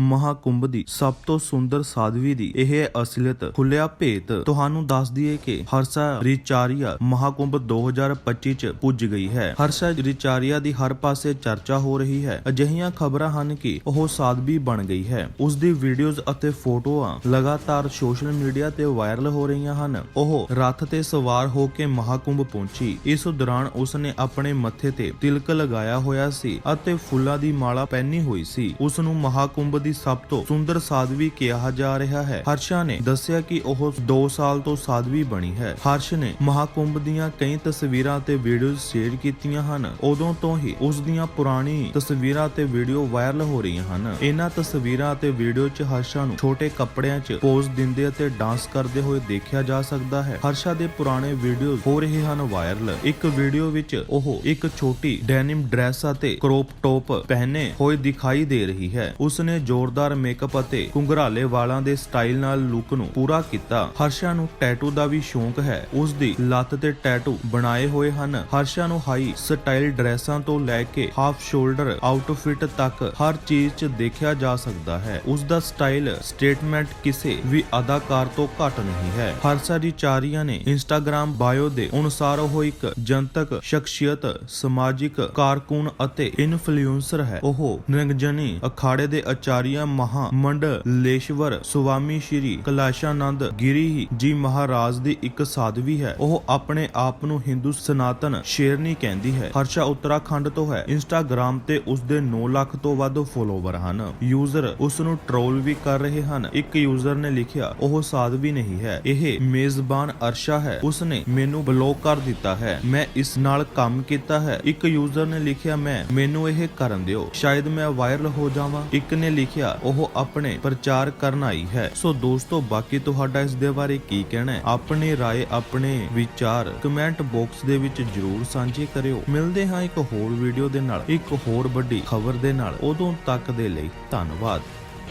ਮਹਾਕੁੰਭ ਦੀ ਸਭ ਤੋਂ ਸੁੰਦਰ ਸਾਧਵੀ ਦੀ ਇਹ ਹੈ ਅਸਲੀਅਤ ਖੁੱਲਿਆ ਭੇਤ। ਤੁਹਾਨੂੰ ਦੱਸ ਦਈਏ ਕਿ ਹਰਸ਼ਾ ਰਿਚਾਰੀਆ ਮਹਾਕੁੰਭ 2025 ਚ ਪੁੱਜ ਗਈ ਹੈ। ਹਰਸ਼ਾ ਰਿਚਾਰੀਆ ਦੀ ਹਰ ਪਾਸੇ ਚਰਚਾ ਹੋ ਰਹੀ ਹੈ। ਅਜਿਹੀਆਂ ਖਬਰਾਂ ਹਨ ਕਿ ਉਹ ਸਾਧਵੀ ਬਣ ਗਈ ਹੈ। ਉਸ ਦੀ ਵੀਡੀਓਜ਼ ਅਤੇ ਫੋਟੋਆਂ ਲਗਾਤਾਰ ਸੋਸ਼ਲ ਮੀਡੀਆ ਤੇ ਵਾਇਰਲ ਹੋ ਰਹੀਆਂ ਹਨ। ਉਹ ਰੱਥ ਤੇ ਸਵਾਰ ਹੋ ਕੇ ਮਹਾਕੁੰਭ ਪਹੁੰਚੀ। ਇਸ ਦੌਰਾਨ ਉਸ ਨੇ ਆਪਣੇ ਮੱਥੇ ਤੇ ਤਿਲਕ ਲਗਾਇਆ ਹੋਇਆ ਸੀ ਅਤੇ ਫੁੱਲਾਂ ਦੀ ਮਾਲਾ ਪਹਿਨੀ ਹੋਈ ਸੀ। ਉਸ ਨੂੰ ਮਹਾਕੁੰਭ ਦੀ ਸਭ ਤੋਂ ਸੁੰਦਰ ਸਾਧਵੀ ਕਿਹਾ ਜਾ ਰਿਹਾ ਹੈ। ਹਰਸ਼ਾ ਨੇ ਦੱਸਿਆ ਕਿ ਉਹ 2 ਸਾਲ ਤੋਂ ਸਾਧਵੀ ਬਣੀ ਹੈ। ਹਰਸ਼ ਨੇ ਮਹਾਕੁੰਭ ਦੀਆਂ ਕਈ ਤਸਵੀਰਾਂ ਤੇ ਵੀਡੀਓਜ਼ ਸ਼ੇਅਰ ਕੀਤੀਆਂ ਹਨ। ਉਦੋਂ ਤੋਂ ਹੀ ਉਸ ਦੀਆਂ ਪੁਰਾਣੀ ਤਸਵੀਰਾਂ ਤੇ ਵੀਡੀਓ ਵਾਇਰਲ ਹੋ ਰਹੀਆਂ ਹਨ। ਇਹਨਾਂ ਤਸਵੀਰਾਂ ਤੇ ਵੀਡੀਓ 'ਚ ਹਰਸ਼ਾ ਨੂੰ ਛੋਟੇ ਕੱਪੜਿਆਂ 'ਚ ਪੋਜ਼ ਦਿੰਦੇ ਅਤੇ ਡਾਂਸ ਕਰਦੇ ਹੋਏ ਦੇਖਿਆ ਜਾ ਸਕਦਾ ਹੈ। ਹਰਸ਼ਾ ਦੇ ਪੁਰਾਣੇ ਵੀਡੀਓਜ਼ ਹੋ ਰਹੇ ਹਨ ਵਾਇਰਲ। ਇੱਕ ਵੀਡੀਓ ਵਿੱਚ ਉਹ ਇੱਕ ਛੋਟੀ ਡੈਨਿਮ ਡਰੈਸ ਅਤੇ ਕ੍ਰੋਪ ਟੌਪ ਪਹਿਨੇ ਹੋਏ ਦਿਖਾਈ ਦੇ ਰਹੀ ਹੈ। ਉਸ ਨੇ ਜ਼ੋਰਦਾਰ ਮੇਕਅਪ ਅਤੇ ਕੁੰਗਰਾਲੇ ਵਾਲਾਂ ਦੇ ਸਟਾਈਲ ਨਾਲ ਲੁੱਕ ਨੂੰ ਪੂਰਾ ਕੀਤਾ। ਹਰਸ਼ਾ ਨੂੰ ਟੈਟੂ ਦਾ ਵੀ ਸ਼ੌਂਕ ਹੈ। ਉਸ ਦੀ ਲੱਤ ਤੇ ਟੈਟੂ ਬਣਾਏ ਹੋਏ ਹਨ। ਹਰਸ਼ਾ ਨੂੰ ਹਾਈ ਸਟਾਈਲ ਡਰੈਸਾਂ ਤੋਂ ਲੈ ਕੇ ਹਾਫ ਸ਼ੋਲਡਰ ਆਊਟਫਿਟ ਤੱਕ ਹਰ ਚੀਜ਼ 'ਚ ਦੇਖਿਆ ਜਾ ਸਕਦਾ ਹੈ। ਉਸ ਦਾ ਸਟਾਈਲ ਸਟੇਟਮੈਂਟ ਕਿਸੇ ਵੀ ਅਦਾਕਾਰ ਤੋਂ ਘੱਟ ਨਹੀਂ ਹੈ। ਹਰਸ਼ਾ ਦੀ ਚਾਰੀਆਂ ਨੇ ਇੰਸਟਾਗ੍ਰam ਬਾਇਓ ਦੇ ਅਨੁਸਾਰ ਉਹ ਇੱਕ ਜਨਤਕ ਸ਼ਖਸੀਅਤ, ਸਮਾਜਿਕ ਕਾਰਕੁਨ ਅਤੇ ਇਨਫਲੂਐਂਸਰ ਹੈ। ਉਹ ਨਿਰੰਜਨੀ ਅਖਾੜੇ ਦੇ ਆਚਾਰੀਆ ਮਹਾ ਮੰਡਲੇਸ਼ਵਰ ਸੁਆਮੀ ਸ਼੍ਰੀ ਕੈਲਾਸ਼ਾਨੰਦ ਗਿਰੀ ਜੀ ਮਹਾਰਾਜ ਦੀ ਇੱਕ ਸਾਧਵੀ ਹੈ। ਉਹ ਆਪਣੇ ਆਪ ਨੂੰ ਹਿੰਦੂ ਸਨਾਤਨ ਸ਼ੇਰਨੀ ਕਹਿੰਦੀ ਹੈ। ਹਰਸ਼ਾ ਉੱਤਰਾਖੰਡ ਤੋਂ ਹੈ। ਇੰਸਟਾਗ੍ਰam ਤੇ ਉਸ ਦੇ 9 ਲੱਖ ਤੋਂ ਵੱਧ ਫੋਲੋਵਰ ਹਨ। ਯੂਜ਼ਰ ਉਸ ਨੂੰ ਟ੍ਰੋਲ ਵੀ ਕਰ ਰਹੇ ਹਨ। ਇੱਕ ਯੂਜ਼ਰ ਨੇ ਲਿਖਿਆ, ਉਹ ਸਾਧਵੀ ਨਹੀਂ ਹੈ। ਇਹ ਮੇਜ਼ਬਾਨ ਅਰਸ਼ਾ ਹੈ। ਉਸ ਨੇ ਮੈਨੂੰ ਬਲੌਕ ਕਰ ਦਿੱਤਾ ਹੈ। ਮੈਂ ਇਸ ਨਾਲ ਕੰਮ ਕੀਤਾ ਹੈ। ਇੱਕ ਯੂਜ਼ਰ ਨੇ ਲਿਖਿਆ, ਮੈਂ, ਮੈਨੂੰ ਇਹ ਕਰਨ ਦਿਓ। ਸ਼ਾਇਦ ਮੈਂ ਵਾਇਰਲ ਹੋ ਜਾਵਾਂ। ਇੱਕ ਨੇ ਲਿਖਿਆ ਉਹ ਆਪਣੇ ਪ੍ਰਚਾਰ ਕਰਨ ਆਈ ਹੈ ਸੋ ਦੋਸਤੋ ਬਾਕੀ ਤੁਹਾਡਾ ਇਸ ਦੇ ਬਾਰੇ ਕੀ ਕਹਿਣਾ ਹੈ ਆਪਣੀ رائے ਆਪਣੇ ਵਿਚਾਰ ਕਮੈਂਟ ਬਾਕਸ ਦੇ ਵਿੱਚ ਜਰੂਰ ਸਾਂਝੇ ਕਰਿਓ ਮਿਲਦੇ ਹਾਂ ਇੱਕ ਹੋਰ ਵੀਡੀਓ ਦੇ ਨਾਲ ਇੱਕ ਹੋਰ ਵੱਡੀ ਖਬਰ ਦੇ ਨਾਲ ਉਦੋਂ ਤੱਕ ਦੇ ਲਈ ਧੰਨਵਾਦ